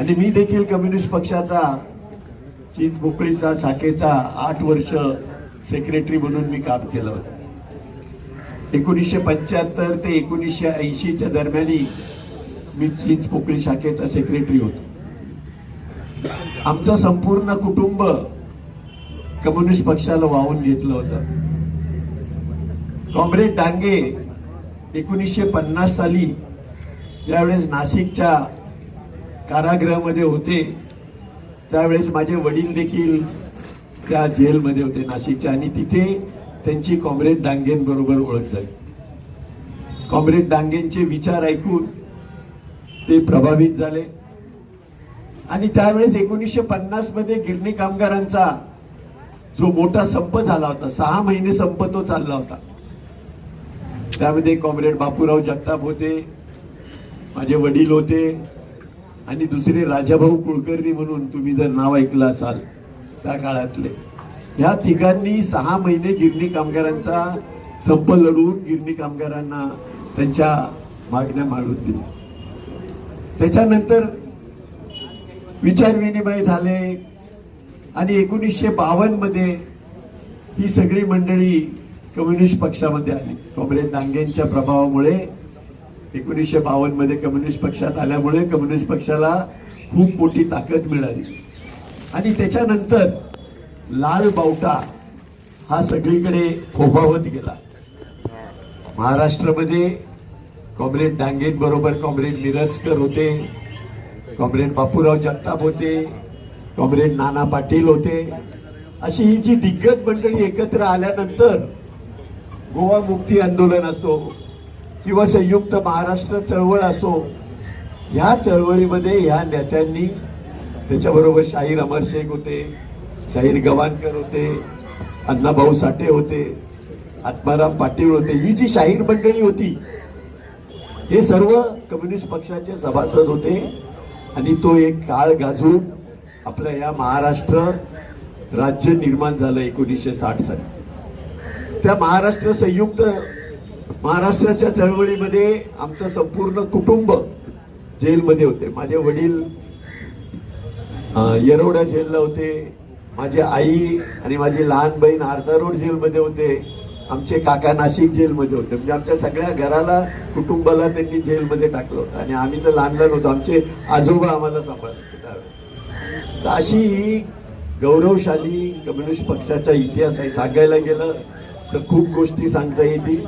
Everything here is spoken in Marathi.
आणि मी देखील कम्युनिस्ट पक्षाचा चीज पोकळीचा शाखेचा आठ वर्ष सेक्रेटरी म्हणून मी काम केलं होतं. एकोणीसशे पंच्याहत्तर ते एकोणीसशे ऐंशीच्या दरम्यानी मी चीज पोकळी शाखेचा सेक्रेटरी होतो. आमचं संपूर्ण कुटुंब कम्युनिस्ट पक्षाला वाहून घेतलं होतं. कॉम्रेड डांगे एकोणीसशे पन्नास साली ज्यावेळेस नाशिकच्या कारागृहामध्ये होते त्यावेळेस माझे वडील देखील त्या जेलमध्ये होते नाशिकच्या आणि तिथे त्यांची कॉम्रेड डांगेंबरोबर ओळख झाली. कॉम्रेड डांगेंचे विचार ऐकून ते प्रभावित झाले. आणि त्यावेळेस एकोणीसशे पन्नासमध्ये गिरणी कामगारांचा जो मोठा संप झाला होता सहा महिने संप तो चालला होता. त्यामध्ये कॉम्रेड बापूराव जगताप होते. माझे वडील होते आणि दुसरे राजाभाऊ कुलकर्णी म्हणून तुम्ही जर नाव ऐकलं असाल त्या काळातले. ह्या तिघांनी सहा महिने गिरणी कामगारांचा संप लढवून गिरणी कामगारांना त्यांच्या मागण्या मांडून दिल्या. त्याच्यानंतर विचारविनिमय झाले आणि एकोणीसशे बावन्नमध्ये ही सगळी मंडळी कम्युनिस्ट पक्षामध्ये आली. कॉम्रेड डांगेंच्या प्रभावामुळे एकोणीसशे बावन्नमध्ये कम्युनिस्ट पक्षात आल्यामुळे कम्युनिस्ट पक्षाला खूप मोठी ताकद मिळाली. आणि त्याच्यानंतर लाल बावटा हा सगळीकडे फोफावत गेला. महाराष्ट्रामध्ये कॉम्रेड डांगेंबरोबर कॉम्रेड मिरजकर होते कॉम्रेड बापूराव जगताप होते कॉम्रेड नाना पाटील होते. अशी ही जी दिग्गज मंडळी एकत्र आल्यानंतर गोवा मुक्ती आंदोलन असो किंवा संयुक्त महाराष्ट्र चळवळ असो ह्या चळवळीमध्ये ह्या नेत्यांनी त्याच्याबरोबर शाहीर अमर शेख होते शाहीर गवानकर होते अण्णाभाऊ साठे होते आत्माराम पाटील होते ही जी शाहीर मंडळी होती हे सर्व कम्युनिस्ट पक्षाचे सभासद होते. आणि तो एक काळ गाजून आपल्या या महाराष्ट्र राज्य निर्माण झालं एकोणीसशे साठ साली. त्या महाराष्ट्र संयुक्त महाराष्ट्राच्या चळवळीमध्ये आमचं संपूर्ण कुटुंब जेलमध्ये होते. माझे वडील येरवडा जेलला होते. माझी आई आणि माझी लहान बहीण आर्धा रोड जेलमध्ये होते. आमचे काका नाशिक जेलमध्ये होते. म्हणजे आमच्या सगळ्या घराला कुटुंबाला त्यांनी जेलमध्ये टाकलं होतं. आणि आम्ही तर लहान लहान होतो आमचे आजोबा आम्हाला सांभाळत तर अशी ही गौरवशाली कम्युनिस्ट पक्षाचा इतिहास आहे. सांगायला गेलं तर खूप गोष्टी सांगता येतील.